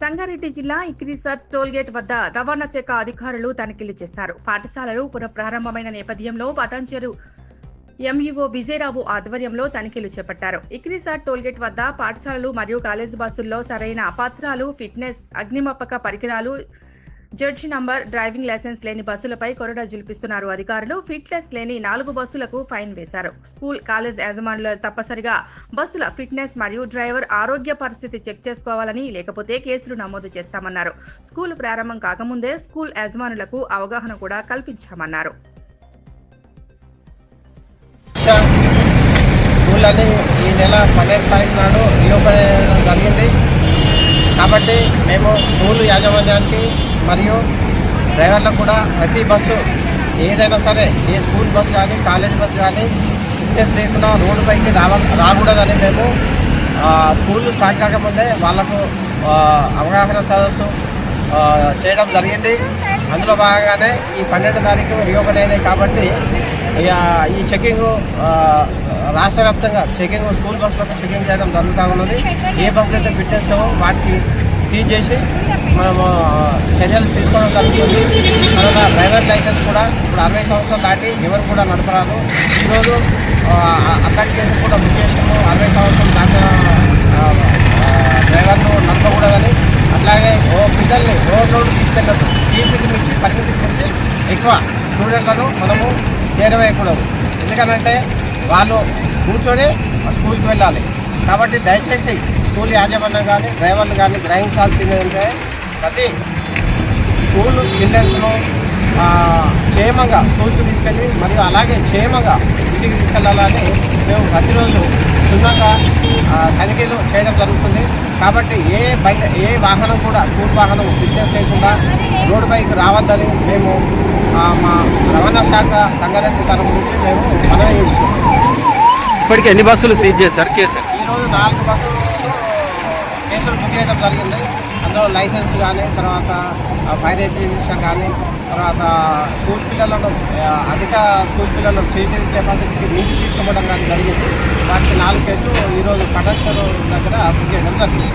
సంగారెడ్డి జిల్లా ఇక్రీసర్ టోల్గేట్ వద్ద రవాణా శాఖ అధికారులు తనిఖీలు చేశారు. పాఠశాలలు పునఃప్రారంభమైన నేపథ్యంలో పటాన్చెరు ఎంఈఓ విజయరావు ఆధ్వర్యంలో తనిఖీలు చేపట్టారు. ఇక్రీసార్ టోల్గేట్ వద్ద పాఠశాలలు మరియు కాలేజీ బస్సుల్లో సరైన పత్రాలు ఫిట్నెస్ అగ్నిమాపక పరికరాలు జడ్జి నంబర్ డ్రైవింగ్ లైసెన్స్ లేని బస్సులపై కొరడా జులిపిస్తున్నారు అధికారులు. ఫిట్నెస్ లేని నాలుగు బస్సులకు ఫైన్ వేశారు. స్కూల్ కాలేజ్ యాజమానులు తప్పనిసరిగా బస్సుల ఫిట్నెస్ మరియు డ్రైవర్ ఆరోగ్య పరిస్థితి చెక్ చేసుకోవాలని లేకపోతే కేసులు నమోదు చేస్తామన్నారు. స్కూల్ ప్రారంభం కాకముందే స్కూల్ యాజమానులకు అవగాహన కూడా కల్పించామన్నారు. ఈ నెల పన్నెండు తారీఖు నాడు రీఓపెన్ జరిగింది. కాబట్టి మేము స్కూల్ యాజమాన్యానికి మరియు డ్రైవర్లకు కూడా ప్రతి బస్సు ఏదైనా సరే ఏ స్కూల్ బస్సు కానీ కాలేజ్ బస్సు కానీ ఫిట్నెస్ లేకుండా రోడ్డుపైకి రావ రాకూడదని మేము స్కూల్ స్టార్ట్ కాకముందే వాళ్ళకు అవగాహన సదస్సు చేయడం జరిగింది. అందులో భాగంగానే ఈ పన్నెండు తారీఖు రీఓపెన్ అయినాయి కాబట్టి ఇక ఈ చెకింగ్ రాష్ట్ర వ్యాప్తంగా చెకింగ్ స్కూల్ బస్సులకు చెకింగ్ చేయడం జరుగుతూ ఉన్నది. ఏ బస్సు అయితే ఫిట్నెస్ వాటికి సీజ్ చేసి మనము చర్యలు తీసుకోవడం జరుగుతుంది. తర్వాత డ్రైవర్ లైసెన్స్ కూడా ఇప్పుడు అరవై సంవత్సరాలు దాటి ఎవరు కూడా నడపరాదు. ఈరోజు అక్కడి కేసు కూడా బుక్ చేసాము అరవై సంవత్సరాలు దాకా డ్రైవర్ను నడపకూడదని. అట్లాగే ఓ పిల్లల్ని రోడ్ రోడ్ తీసుకెళ్ళదు జీపీకి మించి పరిమితికి మించి ఎక్కువ స్టూడెంట్లను మనము చేరవేయకూడదు. ఎందుకనంటే వాళ్ళు కూర్చొని స్కూల్కి వెళ్ళాలి. కాబట్టి దయచేసి స్కూల్ యాజమాన్యం కానీ డ్రైవర్లు కానీ గ్రహించాల్సింది ఏంటంటే ప్రతి స్కూల్ చిల్డ్రన్స్ను క్షేమంగా స్కూల్కి తీసుకెళ్ళి మరియు అలాగే క్షేమంగా ఇంటికి తీసుకెళ్ళాలని మేము ప్రతిరోజు క్షుణ్ణంగా తనిఖీలు చేయడం జరుగుతుంది. కాబట్టి ఏ బయట ఏ వాహనం కూడా స్కూల్ వాహనం ఫిట్నెస్ లేకుండా రోడ్డు పైకి రావద్దని మేము మా రవాణా శాఖ సంగారెడ్డి తరఫు నుంచి మేము మనవి ఇప్పటికి ఎన్ని బస్సులు సీజ్ చేశారు? కేసు ఈరోజు నాలుగు బస్సులు కేసులు బుక్ చేయడం జరిగింది. అందులో లైసెన్స్ కానీ తర్వాత ఆ, ఫైర్ ఎగ్జిబిషన్ కానీ తర్వాత స్కూల్ పిల్లలను అధిక స్కూల్ పిల్లలను సీటింగ్ కెపాసిటీకి మించి తీసుకోవడం కానీ జరిగింది. వాటికి నాలుగు కేసులు ఈరోజు కటంచరు దగ్గర బుక్ చేయడం జరిగింది.